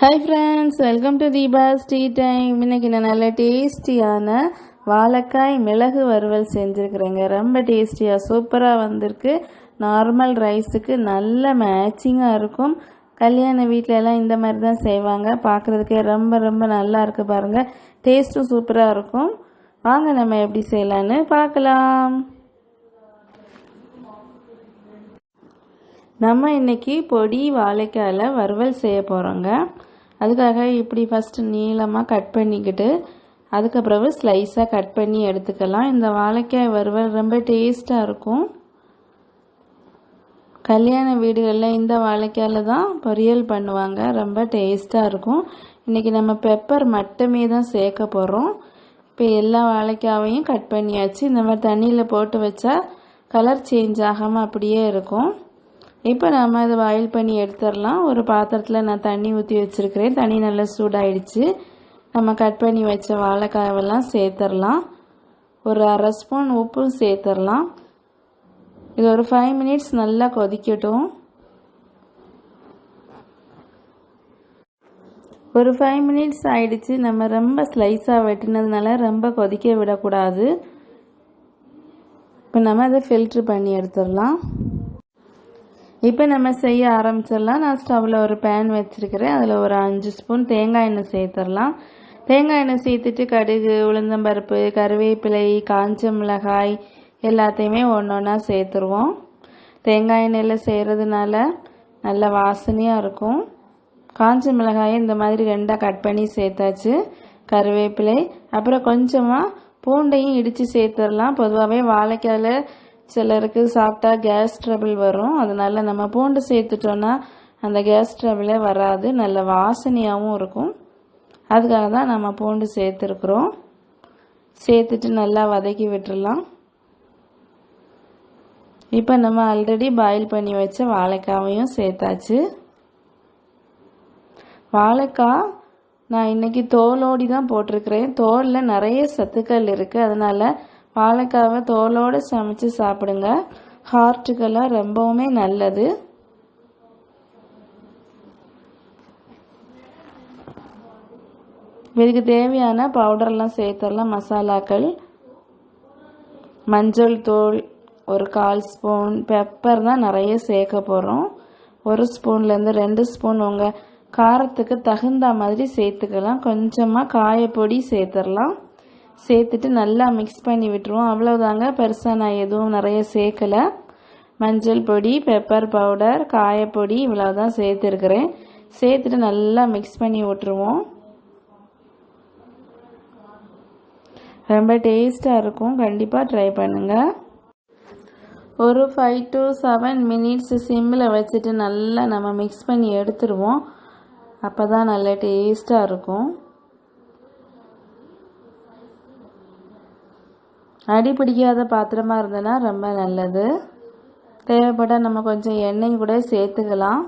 Hi friends welcome to Deepa's tea time இன்னைக்கு நான் நல்ல டேஸ்டியான வாழைக்காய் மிளகு வறுவல் செஞ்சுருக்குறேங்க. ரொம்ப டேஸ்டியாக சூப்பராக வந்திருக்கு. நார்மல் ரைஸுக்கு நல்ல மேட்சிங்காக இருக்கும். கல்யாண வீட்டிலலாம் இந்த மாதிரி தான் செய்வாங்க. பார்க்குறதுக்கே ரொம்ப ரொம்ப நல்லா இருக்குது பாருங்கள் டேஸ்ட்டும் சூப்பராக இருக்கும். வாங்க நம்ம எப்படி செய்யலான்னு பார்க்கலாம். நம்ம இன்றைக்கி பொடி வாழைக்காயில் வறுவல் செய்ய போகிறோங்க அதுக்காக இப்படி ஃபஸ்ட்டு நீளமாக கட் பண்ணிக்கிட்டு அதுக்கப்புறவு ஸ்லைஸாக கட் பண்ணி எடுத்துக்கலாம். இந்த வாழைக்காய் வறுவல் ரொம்ப டேஸ்ட்டாக இருக்கும். கல்யாண வீடுகளில் இந்த வாழைக்காயில் தான் பொரியல் பண்ணுவாங்க. ரொம்ப டேஸ்ட்டாக இருக்கும். இன்றைக்கி நம்ம பெப்பர் மட்டுமே தான் சேர்க்க போகிறோம் இப்போ எல்லா வாழைக்காவையும் கட் பண்ணியாச்சு. இந்த மாதிரி தண்ணியில் போட்டு வச்சா கலர் சேஞ்ச் ஆகாமல் அப்படியே இருக்கும். இப்போ நம்ம இதை பாயில் பண்ணி எடுத்துடலாம். ஒரு பாத்திரத்தில் நான் தண்ணி ஊற்றி வச்சுருக்கிறேன். தண்ணி நல்லா சூடாயிடுச்சு. நம்ம கட் பண்ணி வச்ச வாழைக்காயெல்லாம் சேர்த்துடலாம். ஒரு அரை ஸ்பூன் உப்பும் சேர்த்துடலாம். இது ஒரு ஃபைவ் மினிட்ஸ் நல்லா கொதிக்கட்டும். ஒரு ஃபைவ் மினிட்ஸ் ஆயிடுச்சு. நம்ம ரொம்ப ஸ்லைஸாக வெட்டினதுனால ரொம்ப கொதிக்க விடக்கூடாது. இப்போ நம்ம அதை ஃபில்ட்ரு பண்ணி எடுத்துடலாம். இப்போ நம்ம செய்ய ஆரம்பிச்சிடலாம். நான் ஸ்டவ்வில் ஒரு பேன் வச்சுருக்கிறேன். அதில் ஒரு அஞ்சு ஸ்பூன் தேங்காய் எண்ணெய் சேர்த்துடலாம். தேங்காய் எண்ணெய் சேர்த்துட்டு கடுகு உளுந்தம்பருப்பு கருவேப்பிலை காஞ்ச மிளகாய் எல்லாத்தையுமே ஒன்று ஒன்றா சேர்த்துருவோம். தேங்காய் எண்ணெயில் செய்கிறதுனால நல்ல வாசனையாக இருக்கும். காஞ்ச மிளகாயை இந்த மாதிரி ரெண்டாக கட் பண்ணி சேர்த்தாச்சு. கருவேப்பிலை அப்புறம் கொஞ்சமாக பூண்டையும் இடித்து சேர்த்துடலாம். பொதுவாகவே வாழைக்காயில் சிலருக்கு சாப்பிட்டா கேஸ் ட்ரபிள் வரும். அதனால நம்ம பூண்டு சேர்த்துட்டோன்னா அந்த கேஸ் ட்ரபிளே வராது. நல்ல வாசனையாகவும் இருக்கும். அதுக்காக தான் நம்ம பூண்டு சேர்த்துருக்குறோம். சேர்த்துட்டு நல்லா வதக்கி விட்டுடலாம் இப்போ நம்ம ஆல்ரெடி பாயில் பண்ணி வச்ச வாழைக்காவையும் சேர்த்தாச்சு. வாழைக்காய் நான் இன்றைக்கி தோலோடி தான் போட்டிருக்கிறேன். தோலில் நிறைய சத்துக்கள் இருக்குது அதனால் வாழைக்காவை தோலோடு சமைச்சு சாப்பிடுங்க. ஹார்ட்டுக்கெல்லாம் ரொம்பவுமே நல்லது. இதுக்கு தேவையான பவுடர்லாம் சேர்த்துடலாம். மசாலாக்கள். மஞ்சள் தூள் ஒரு கால் ஸ்பூன் பெப்பர் தான் நிறைய சேர்க்க போகிறோம் ஒரு ஸ்பூன்லேருந்து ரெண்டு ஸ்பூன் உங்கள் காரத்துக்கு தகுந்த மாதிரி சேர்த்துக்கலாம். கொஞ்சமாக காயப்பொடி சேர்த்துடலாம். சேர்த்துட்டு நல்லா மிக்ஸ் பண்ணி விட்டுருவோம். அவ்வளோதாங்க பெருசாக நான் எதுவும் நிறைய சேர்க்கலை. மஞ்சள் பொடி பெப்பர் பவுடர் காயப்பொடி இவ்வளோதான் சேர்த்துருக்குறேன். சேர்த்துட்டு நல்லா மிக்ஸ் பண்ணி விட்டுருவோம். ரொம்ப டேஸ்ட்டாக இருக்கும். கண்டிப்பாக ட்ரை பண்ணுங்கள் ஒரு ஃபைவ் டு செவன் மினிட்ஸ் சிம்மில் வச்சுட்டு நல்லா நம்ம மிக்ஸ் பண்ணி எடுத்துருவோம். அப்போ தான் நல்லா டேஸ்ட்டாக இருக்கும். அடி பிடிக்காத பாத்திரமாக இருந்ததுன்னா ரொம்ப நல்லது. தேவைப்பட்டால் நம்ம கொஞ்சம் எண்ணெய் கூட சேர்த்துக்கலாம்.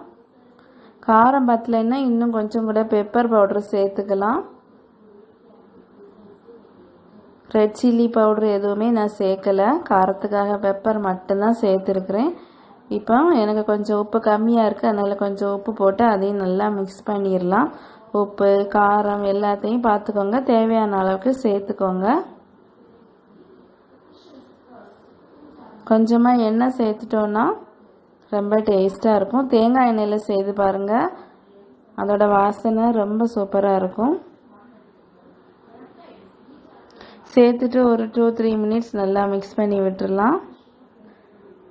காரம் பத்தலைன்னா இன்னும் கொஞ்சம் கூட பெப்பர் பவுடர் சேர்த்துக்கலாம். ரெட் சில்லி பவுடர் எதுவுமே நான் சேர்க்கலை. காரத்துக்காக பெப்பர் மட்டும்தான் சேர்த்துருக்குறேன். இப்போ எனக்கு கொஞ்சம் உப்பு கம்மியாக இருக்குது அதனால் கொஞ்சம் உப்பு போட்டு அதையும் நல்லா மிக்ஸ் பண்ணிடலாம். உப்பு காரம் எல்லாத்தையும் பார்த்துக்கோங்க. தேவையான அளவுக்கு சேர்த்துக்கோங்க. கொஞ்சமாக எண்ணெய் சேர்த்துட்டோன்னா ரொம்ப டேஸ்ட்டாக இருக்கும். தேங்காய் எண்ணெயில் செய்து பாருங்கள் அதோடய வாசனை ரொம்ப சூப்பராக இருக்கும். சேர்த்துட்டு ஒரு டூ த்ரீ மினிட்ஸ் நல்லா மிக்ஸ் பண்ணி விட்டுடலாம்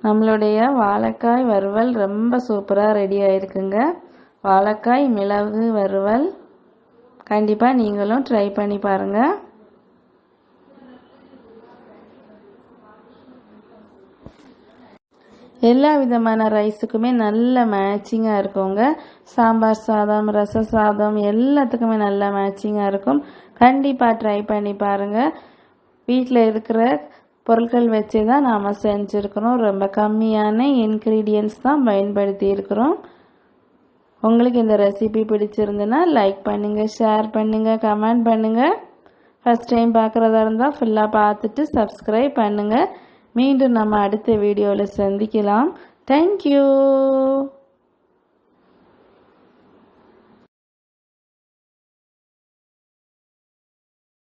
நம்மளுடைய வாழைக்காய் வறுவல் ரொம்ப சூப்பராக ரெடி ஆகிருக்குங்க வாழைக்காய் மிளகு வறுவல் கண்டிப்பாக நீங்களும் ட்ரை பண்ணி பாருங்கள் எல்லா விதமான ரைஸுக்குமே நல்ல மேட்சிங்காக இருக்குங்க. சாம்பார் சாதம் ரச சாதம் எல்லாத்துக்குமே நல்ல மேட்சிங்காக இருக்கும். கண்டிப்பாக ட்ரை பண்ணி பாருங்கள் வீட்டில் இருக்கிற பொருட்கள் வச்சு தான் நாம் செஞ்சுருக்கிறோம். ரொம்ப கம்மியான இன்க்ரீடியன்ஸ் தான் பயன்படுத்தி இருக்கிறோம். உங்களுக்கு இந்த ரெசிபி பிடிச்சிருந்துன்னா லைக் பண்ணுங்கள் ஷேர் பண்ணுங்கள் கமெண்ட் பண்ணுங்கள் ஃபஸ்ட் டைம் பார்க்குறதா இருந்தால் ஃபுல்லாக பார்த்துட்டு சப்ஸ்கிரைப் பண்ணுங்கள் மீண்டும் நம்ம அடுத்த வீடியோவில் சந்திக்கலாம். தேங்க்யூ